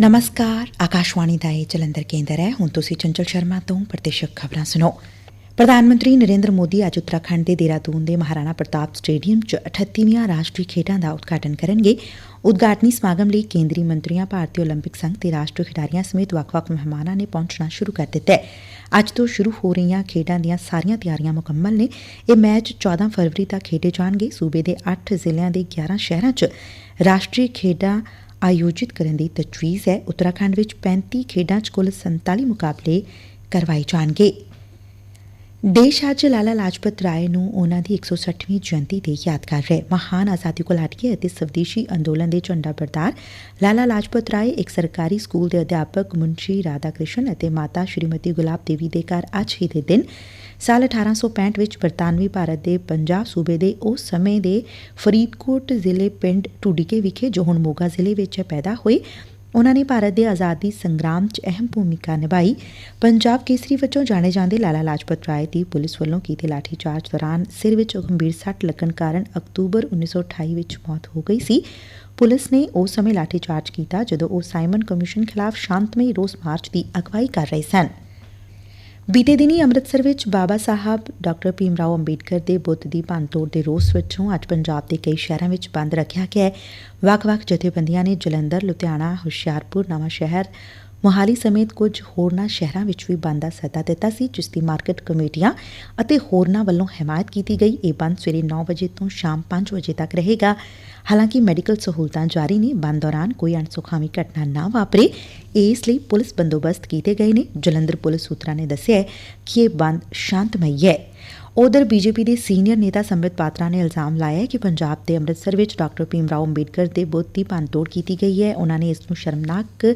ਨਮਸਕਾਰ ਆਕਾਸ਼ਵਾਣੀ ਦਾ ਇਹ ਜਲੰਧਰ ਕੇਂਦਰ ਹੈ ਹੁਣ ਤੁਸੀਂ ਚੰਚਲ ਸ਼ਰਮਾ ਤੋਂ ਪ੍ਰਤੀਸ਼ਕ ਖਬਰਾਂ ਸੁਣੋ ਪ੍ਰਧਾਨ ਮੰਤਰੀ ਨਰਿੰਦਰ ਮੋਦੀ ਅੱਜ ਉੱਤਰਾਖੰਡ ਦੇ ਦੇਹਰਾਦੂਨ ਦੇ ਮਹਾਰਾਣਾ ਪ੍ਰਤਾਪ ਸਟੇਡੀਅਮ 'ਚ 38ਵੀਆਂ ਰਾਸ਼ਟਰੀ ਖੇਡਾਂ ਦਾ ਉਦਘਾਟਨ ਕਰਨਗੇ ਉਦਘਾਟਨੀ ਸਮਾਗਮ ਲਈ ਕੇਂਦਰੀ ਮੰਤਰੀਆਂ ਭਾਰਤੀ ਓਲੰਪਿਕ ਸੰਘ ਤੇ ਰਾਸ਼ਟਰੀ ਖਿਡਾਰੀਆਂ ਸਮੇਤ ਵੱਖ-ਵੱਖ ਮਹਿਮਾਨਾਂ ਨੇ ਪਹੁੰਚਣਾ ਸ਼ੁਰੂ ਕਰ ਦਿੱਤਾ ਹੈ ਅੱਜ ਤੋਂ ਸ਼ੁਰੂ ਹੋ ਰਹੀਆਂ ਖੇਡਾਂ ਦੀਆਂ ਸਾਰੀਆਂ ਤਿਆਰੀਆਂ ਮੁਕੰਮਲ ਨੇ ਇਹ ਮੈਚ 14 ਫਰਵਰੀ ਤੱਕ ਖੇਡੇ ਜਾਣਗੇ ਸੂਬੇ ਦੇ 8 ਜ਼ਿਲ੍ਹਿਆਂ ਦੇ 11 ਸ਼ਹਿਰਾਂ 'ਚ ਰਾਸ਼ਟਰੀ ਖੇਡਾਂ ਆਯੋਜਿਤ ਕਰਨ ਦੀ ਤਜਵੀਜ਼ ਹੈ। ਉੱਤਰਾਖੰਡ ਵਿੱਚ 35 ਖੇਡਾਂ 'ਚ ਕੁੱਲ 47 ਮੁਕਾਬਲੇ ਕਰਵਾਏ ਜਾਣਗੇ। ਦੇਸ਼ ਅੱਜ ਲਾਲਾ ਲਾਜਪਤ ਰਾਏ ਨੂੰ ਉਹਨਾਂ ਦੀ 160ਵੀਂ ਜਯੰਤੀ ਤੇ ਯਾਦ ਕਰ ਰਿਹਾ। ਹੈ ਮਹਾਨ ਆਜ਼ਾਦੀ ਘੁਲਾਟੀਏ ਅਤੇ ਸਵਦੇਸ਼ੀ ਅੰਦੋਲਨ ਦੇ ਝੰਡਾ ਬਰਦਾਰ ਲਾਲਾ ਲਾਜਪਤ ਰਾਏ ਇੱਕ ਸਰਕਾਰੀ ਸਕੂਲ ਦੇ ਅਧਿਆਪਕ ਮੁੰਸ਼ੀ ਰਾਧਾ ਕ੍ਰਿਸ਼ਨ ਅਤੇ ਮਾਤਾ ਸ਼੍ਰੀਮਤੀ ਗੁਲਾਬ ਦੇਵੀ ਦੇ ਘਰ ਅੱਜ ਹੀ ਦੇ ਦਿਨ। ਸਾਲ 1865 ਵਿੱਚ ਬਰਤਾਨਵੀ ਭਾਰਤ ਦੇ ਪੰਜਾਬ ਸੂਬੇ ਦੇ ਉਸ ਸਮੇਂ ਦੇ ਫਰੀਦਕੋਟ ਜ਼ਿਲ੍ਹੇ ਪਿੰਡ ਟੁਡੀਕੇ ਵਿਖੇ, ਜੋ ਹੁਣ ਮੋਗਾ ਜ਼ਿਲ੍ਹੇ ਵਿੱਚ ਪੈਦਾ ਹੋਏ ਉਨਾਂ ਨੇ ਭਾਰਤ ਦੇ ਆਜ਼ਾਦੀ ਸੰਗਰਾਮ 'ਚ ਅਹਿਮ ਭੂਮਿਕਾ ਨਿਭਾਈ। ਪੰਜਾਬ ਕੇਸਰੀ ਵਜੋਂ ਜਾਣੇ ਜਾਂਦੇ ਲਾਲਾ ਲਾਜਪਤ ਰਾਏ ਦੀ ਪੁਲਿਸ ਵੱਲੋਂ ਕੀਤੇ ਲਾਠੀਚਾਰਜ ਦੌਰਾਨ ਸਿਰ ਵਿੱਚ ਗੰਭੀਰ ਸੱਟ ਲੱਗਣ ਕਾਰਨ ਅਕਤੂਬਰ 1928 ਵਿੱਚ ਮੌਤ ਹੋ ਗਈ ਸੀ। ਪੁਲਿਸ ਨੇ ਉਸ ਸਮੇਂ ਲਾਠੀਚਾਰਜ ਕੀਤਾ ਜਦੋਂ ਉਹ ਸਾਈਮਨ ਕਮਿਸ਼ਨ ਖਿਲਾਫ ਸ਼ਾਂਤਮਈ ਰੋਸ ਮਾਰਚ ਦੀ ਅਗਵਾਈ ਕਰ ਰਹੇ ਸਨ। ਬੀਤੇ ਦਿਨੀ ਅੰਮ੍ਰਿਤਸਰ ਵਿੱਚ ਬਾਬਾ ਸਾਹਿਬ ਡਾਕਟਰ ਭੀਮ ਰਾਓ ਅੰਬੇਡਕਰ ਦੇ ਬੁੱਤ ਦੀ ਭੰਨਤੋੜ ਦੇ ਰੋਸ ਵਿੱਚੋਂ ਅੱਜ ਪੰਜਾਬ ਦੇ ਕਈ ਸ਼ਹਿਰਾਂ ਵਿੱਚ ਬੰਦ ਰੱਖਿਆ ਗਿਆ ਹੈ। ਵੱਖ-ਵੱਖ ਜਥੇਬੰਦੀਆਂ ਨੇ ਜਲੰਧਰ, ਲੁਧਿਆਣਾ, ਹੁਸ਼ਿਆਰਪੁਰ, ਨਵਾਂ ਸ਼ਹਿਰ, ਮੋਹਾਲੀ ਸਮੇਤ ਕੁਝ ਹੋਰਨਾਂ ਸ਼ਹਿਰਾਂ ਵਿੱਚ ਵੀ ਬੰਦ ਦਾ ਸੱਦਾ ਦਿੱਤਾ ਸੀ ਜਿਸ ਦੀ ਮਾਰਕੀਟ ਕਮੇਟੀਆਂ ਅਤੇ ਹੋਰਨਾਂ ਵੱਲੋਂ ਹਮਾਇਤ ਕੀਤੀ ਗਈ। ਇਹ ਬੰਦ ਸਵੇਰੇ 9 ਵਜੇ ਤੋਂ ਸ਼ਾਮ 5 ਵਜੇ ਤੱਕ ਰਹੇਗਾ। ਹਾਲਾਂਕਿ ਮੈਡੀਕਲ ਸਹੂਲਤਾਂ ਜਾਰੀ ਨੇ, ਬੰਦ ਦੌਰਾਨ ਕੋਈ ਅਣਸੁਖਾਵੀ ਘਟਨਾ ਨਾ ਵਾਪਰੇ, ਇਸ ਲਈ ਪੁਲਿਸ ਬੰਦੋਬਸਤ ਕੀਤੇ ਗਏ ਨੇ। ਜਲੰਧਰ ਪੁਲਿਸ ਸੂਤਰਾਂ ਨੇ ਦੱਸਿਆ ਕਿ ਇਹ ਬੰਦ ਸ਼ਾਂਤਮਈ ਹੈ। ਉਧਰ ਬੀਜੇਪੀ ਦੇ ਸੀਨੀਅਰ ਨੇਤਾ ਸੰਬਿਤ ਪਾਤਰਾ ਨੇ ਇਲਜ਼ਾਮ ਲਾਇਆ ਕਿ ਪੰਜਾਬ ਦੇ ਅੰਮ੍ਰਿਤਸਰ ਵਿੱਚ ਡਾਕਟਰ ਭੀਮ ਰਾਓ ਅੰਬੇਡਕਰ ਦੇ ਬੁੱਤ ਦੀ ਭੰਨਤੋੜ ਕੀਤੀ ਗਈ ਹੈ। ਉਹਨਾਂ ਨੇ ਇਸ ਨੂੰ ਸ਼ਰਮਨਾਕ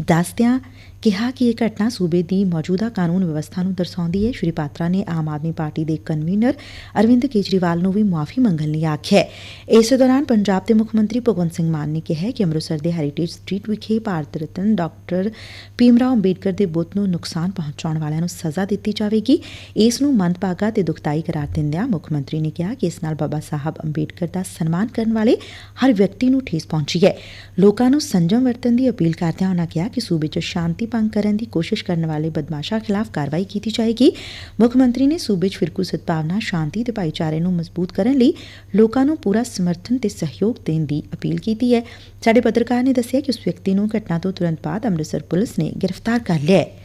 ਦੱਸਦਿਆਂ ਕਿਹਾ ਕਿ ਇਹ ਘਟਨਾ ਸੂਬੇ ਦੀ ਮੌਜੂਦਾ ਕਾਨੂੰਨ ਵਿਵਸਥਾ ਨੂੰ ਦਰਸਾਉਂਦੀ ਹੈ। ਸ਼੍ਰੀ ਪਾਤਰਾ ਨੇ ਆਮ ਆਦਮੀ ਪਾਰਟੀ ਦੇ ਕਨਵੀਨਰ ਅਰਵਿੰਦ ਕੇਜਰੀਵਾਲ ਨੂੰ ਵੀ ਮੁਆਫੀ ਮੰਗਣ ਲਈ ਆਖਿਆ ਇਸੇ ਦੌਰਾਨ ਪੰਜਾਬ ਦੇ ਮੁੱਖ ਮੰਤਰੀ ਭਗਵੰਤ ਸਿੰਘ ਮਾਨ ਨੇ ਕਿਹਾ ਕਿ ਅੰਮ੍ਰਿਤਸਰ ਦੇ ਹੈਰੀਟੇਜ ਸਟਰੀਟ ਵਿਖੇ ਭਾਰਤ ਰਤਨ ਡਾਕਟਰ ਭੀਮ ਰਾਓ ਅੰਬੇਡਕਰ ਦੇ ਬੁੱਤ ਨੂੰ ਨੁਕਸਾਨ ਪਹੁੰਚਾਉਣ ਵਾਲਿਆਂ ਨੂੰ ਸਜ਼ਾ ਦਿੱਤੀ ਜਾਵੇਗੀ। ਇਸ ਨੂੰ ਮੰਦਭਾਗਾ ਤੇ ਦੁਖਦਾਈ ਕਰਾਰ ਦਿੰਦਿਆਂ ਮੁੱਖ ਮੰਤਰੀ ਨੇ ਕਿਹਾ ਕਿ ਇਸ ਨਾਲ ਬਾਬਾ ਸਾਹਿਬ ਅੰਬੇਡਕਰ ਦਾ ਸਨਮਾਨ ਕਰਨ ਵਾਲੇ ਹਰ ਵਿਅਕਤੀ ਨੂੰ ਠੇਸ ਪਹੁੰਚੀ ਹੈ। ਲੋਕਾਂ ਨੂੰ ਸੰਜਮ ਵਰਤਣ ਦੀ ਅਪੀਲ ਕਰਦਿਆਂ ਉਨ੍ਹਾਂ ਕਿਹਾ ਕਿ ਸੂਬੇ 'ਚ ਸ਼ਾਂਤੀ ਭੰਗ ਕਰਨ ਦੀ ਕੋਸ਼ਿਸ਼ ਕਰਨ ਵਾਲੇ ਬਦਮਾਸ਼ਾਂ ਖਿਲਾਫ ਕਾਰਵਾਈ ਕੀਤੀ ਜਾਏਗੀ। ਮੁੱਖ ਮੰਤਰੀ ਨੇ ਸੂਬੇ 'ਚ ਫਿਰਕੂ ਸਦਭਾਵਨਾ, ਸ਼ਾਂਤੀ ਤੇ ਭਾਈਚਾਰੇ ਨੂੰ ਮਜ਼ਬੂਤ ਕਰਨ ਲਈ ਲੋਕਾਂ ਨੂੰ ਪੂਰਾ ਸਮਰਥਨ ਤੇ ਸਹਿਯੋਗ ਦੇਣ ਦੀ ਅਪੀਲ ਕੀਤੀ ਹੈ। ਸਾਡੇ ਪੱਤਰਕਾਰ ਨੇ ਦੱਸਿਆ ਕਿ ਉਸ ਵਿਅਕਤੀ ਨੂੰ ਘਟਨਾ ਤੋਂ ਤੁਰੰਤ ਬਾਅਦ ਅੰਮ੍ਰਿਤਸਰ ਪੁਲਿਸ ਨੇ ਗ੍ਰਿਫਤਾਰ ਕਰ ਲਿਆ ਹੈ।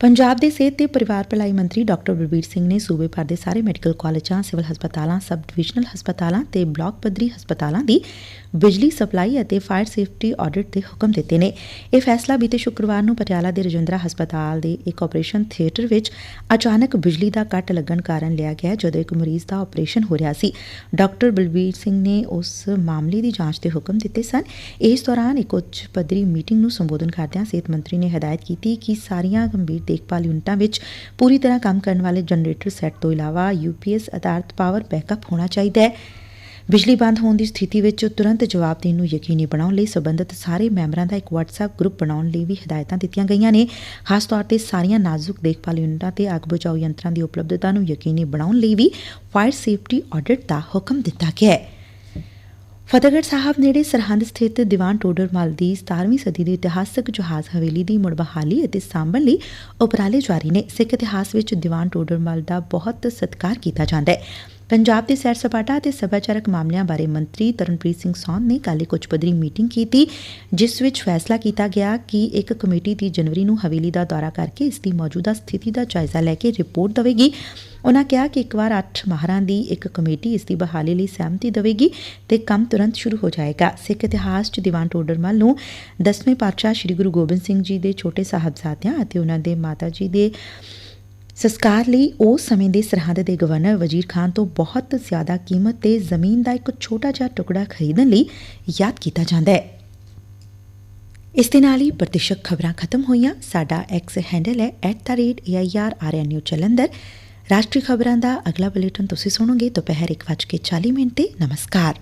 ਪੰਜਾਬ ਦੇ ਸਿਹਤ ਤੇ ਪਰਿਵਾਰ ਭਲਾਈ ਮੰਤਰੀ ਡਾਕਟਰ ਬਲਬੀਰ ਸਿੰਘ ਨੇ ਸੂਬੇ ਭਰ ਦੇ ਸਾਰੇ ਮੈਡੀਕਲ ਕਾਲਜਾਂ, ਸਿਵਲ ਹਸਪਤਾਲਾਂ, ਸਬ ਡਿਵੀਜ਼ਨਲ ਹਸਪਤਾਲਾਂ ਤੇ ਬਲਾਕ ਪੱਧਰੀ ਹਸਪਤਾਲਾਂ ਦੀ ਬਿਜਲੀ ਸਪਲਾਈ ਅਤੇ ਫਾਇਰ ਸੇਫਟੀ ਆਡਿਟ ਦੇ ਹੁਕਮ ਦਿੱਤੇ ਨੇ। ਇਹ ਫੈਸਲਾ ਬੀਤੇ ਸ਼ੁੱਕਰਵਾਰ ਨੂੰ ਪਟਿਆਲਾ ਦੇ ਰਜਿੰਦਰਾ ਹਸਪਤਾਲ ਦੇ ਇੱਕ ਆਪਰੇਸ਼ਨ ਥੀਏਟਰ ਵਿੱਚ ਅਚਾਨਕ ਬਿਜਲੀ ਦਾ ਕੱਟ ਲੱਗਣ ਕਾਰਨ ਲਿਆ ਗਿਆ, ਜਦੋਂ ਇੱਕ ਮਰੀਜ਼ ਦਾ ਆਪਰੇਸ਼ਨ ਹੋ ਰਿਹਾ ਸੀ। ਡਾਕਟਰ ਬਲਬੀਰ ਸਿੰਘ ਨੇ ਉਸ ਮਾਮਲੇ ਦੀ ਜਾਂਚ ਦੇ ਹੁਕਮ ਦਿੱਤੇ ਸਨ। ਇਸ ਦੌਰਾਨ ਇੱਕ ਉੱਚ ਪੱਧਰੀ ਮੀਟਿੰਗ ਨੂੰ ਸੰਬੋਧਨ ਕਰਦਿਆਂ ਸਿਹਤ ਮੰਤਰੀ ਨੇ ਹਦਾਇਤ ਕੀਤੀ ਕਿ ਸਾਰੀਆਂ ਗੰਭੀਰ ਦੇਖਭਾਲ ਯੂਨਿਟਾਂ ਵਿੱਚ ਪੂਰੀ ਤਰ੍ਹਾਂ ਕੰਮ ਕਰਨ ਵਾਲੇ ਜਨਰੇਟਰ ਸੈੱਟ ਤੋਂ ਇਲਾਵਾ ਯੂਪੀਐਸ ਆਧਾਰਿਤ ਪਾਵਰ ਬੈਕਅਪ ਹੋਣਾ ਚਾਹੀਦਾ ਹੈ। ਬਿਜਲੀ ਬੰਦ ਹੋਣ ਦੀ ਸਥਿਤੀ ਵਿੱਚ ਤੁਰੰਤ ਜਵਾਬ ਦੇਣ ਨੂੰ ਯਕੀਨੀ ਬਣਾਉਣ ਲਈ ਸਬੰਧਤ ਸਾਰੇ ਮੈਂਬਰਾਂ ਦਾ ਇੱਕ WhatsApp ਗਰੁੱਪ ਬਣਾਉਣ ਲਈ ਵੀ ਹਦਾਇਤਾਂ ਦਿੱਤੀਆਂ ਗਈਆਂ ਨੇ। ਖਾਸ ਤੌਰ ਤੇ ਸਾਰੀਆਂ ਨਾਜ਼ੁਕ ਦੇਖਭਾਲ ਯੂਨਿਟਾਂ ਤੇ ਅੱਗ ਬੁਝਾਊ ਯੰਤਰਾਂ ਦੀ ਉਪਲਬਧਤਾ ਨੂੰ ਯਕੀਨੀ ਬਣਾਉਣ ਲਈ ਵੀ ਫਾਇਰ ਸੇਫਟੀ ਆਡਿਟ ਦਾ ਹੁਕਮ ਦਿੱਤਾ ਗਿਆ ਹੈ। ਫਤਿਹਗੜ੍ਹ ਸਾਹਿਬ ਨੇੜੇ ਸਰਹੰਦ ਸਥਿਤ ਦੀਵਾਨ ਟੋਡਰਮਲ ਦੀ 17ਵੀਂ ਸਦੀ ਦੀ ਇਤਿਹਾਸਕ ਜਹਾਜ਼ ਹਵੇਲੀ ਦੀ ਮੁੜ ਬਹਾਲੀ ਅਤੇ ਸਾਂਭਣ ਲਈ ਉਪਰਾਲੇ ਜਾਰੀ ਨੇ। ਸਿੱਖ ਇਤਿਹਾਸ ਵਿੱਚ ਦੀਵਾਨ ਟੋਡਰਮਲ ਦਾ ਬਹੁਤ ਸਤਿਕਾਰ ਕੀਤਾ ਜਾਂਦਾ ਹੈ। ਪੰਜਾਬ ਦੇ ਸੈਰ ਸਪਾਟਾ ਅਤੇ ਸੱਭਿਆਚਾਰਕ ਮਾਮਲਿਆਂ ਬਾਰੇ ਮੰਤਰੀ ਤਰਨਪ੍ਰੀਤ ਸਿੰਘ ਸੌਂਦ ਨੇ ਕੱਲ੍ਹ ਇੱਕ ਉੱਚ ਪੱਧਰੀ ਮੀਟਿੰਗ ਕੀਤੀ, ਜਿਸ ਵਿੱਚ ਫੈਸਲਾ ਕੀਤਾ ਗਿਆ ਕਿ ਇੱਕ ਕਮੇਟੀ ਦੀ ਜਨਵਰੀ ਨੂੰ ਹਵੇਲੀ ਦਾ ਦੌਰਾ ਕਰਕੇ ਇਸ ਦੀ ਮੌਜੂਦਾ ਸਥਿਤੀ ਦਾ ਜਾਇਜ਼ਾ ਲੈ ਕੇ ਰਿਪੋਰਟ ਦੇਵੇਗੀ। ਉਨ੍ਹਾਂ ਕਿਹਾ ਕਿ ਇੱਕ ਵਾਰ 8 ਮਾਹਰਾਂ ਦੀ ਇੱਕ ਕਮੇਟੀ ਇਸ ਦੀ ਬਹਾਲੀ ਲਈ ਸਹਿਮਤੀ ਦੇਵੇਗੀ ਤੇ ਕੰਮ ਤੁਰੰਤ ਸ਼ੁਰੂ ਹੋ ਜਾਏਗਾ। ਸਿੱਖ ਇਤਿਹਾਸ 'ਚ ਦੀਵਾਨ ਟੋਡਰਮਲ ਨੂੰ ਦਸਵੇਂ ਪਾਤਸ਼ਾਹ ਸ੍ਰੀ ਗੁਰੂ ਗੋਬਿੰਦ ਸਿੰਘ ਜੀ ਦੇ ਛੋਟੇ ਸਾਹਿਬਜ਼ਾਦਿਆਂ ਅਤੇ ਉਹਨਾਂ ਦੇ ਮਾਤਾ ਜੀ ਦੇ ਸੰਸਕਾਰ ਲਈ ਉਸ ਸਮੇਂ ਦੇ ਸਰਹੱਦ ਦੇ ਗਵਰਨਰ ਵਜ਼ੀਰ ਖਾਨ ਤੋਂ ਬਹੁਤ ਜ਼ਿਆਦਾ ਕੀਮਤ ਤੇ ਜ਼ਮੀਨ ਦਾ ਇੱਕ ਛੋਟਾ ਜਿਹਾ ਟੁਕੜਾ ਖਰੀਦਣ ਲਈ ਯਾਦ ਕੀਤਾ ਜਾਂਦਾ ਹੈ। ਇਸ ਦੇ ਨਾਲ ਹੀ ਪ੍ਰਤੀਸ਼ਤ ਖਬਰਾਂ ਖਤਮ ਹੋਈਆਂ। ਸਾਡਾ ਐਕਸ ਹੈਂਡਲ ਹੈ @airrnu ਜਲੰਧਰ ਰਾਸ਼ਟਰੀ ਖਬਰਾਂ ਦਾ ਅਗਲਾ ਬੁਲੇਟਿਨ ਤੁਸੀਂ ਸੁਣੋਗੇ। ਦੁਪਹਿਰ 1:40 ਮਿੰਟ ਤੇ ਨਮਸਕਾਰ।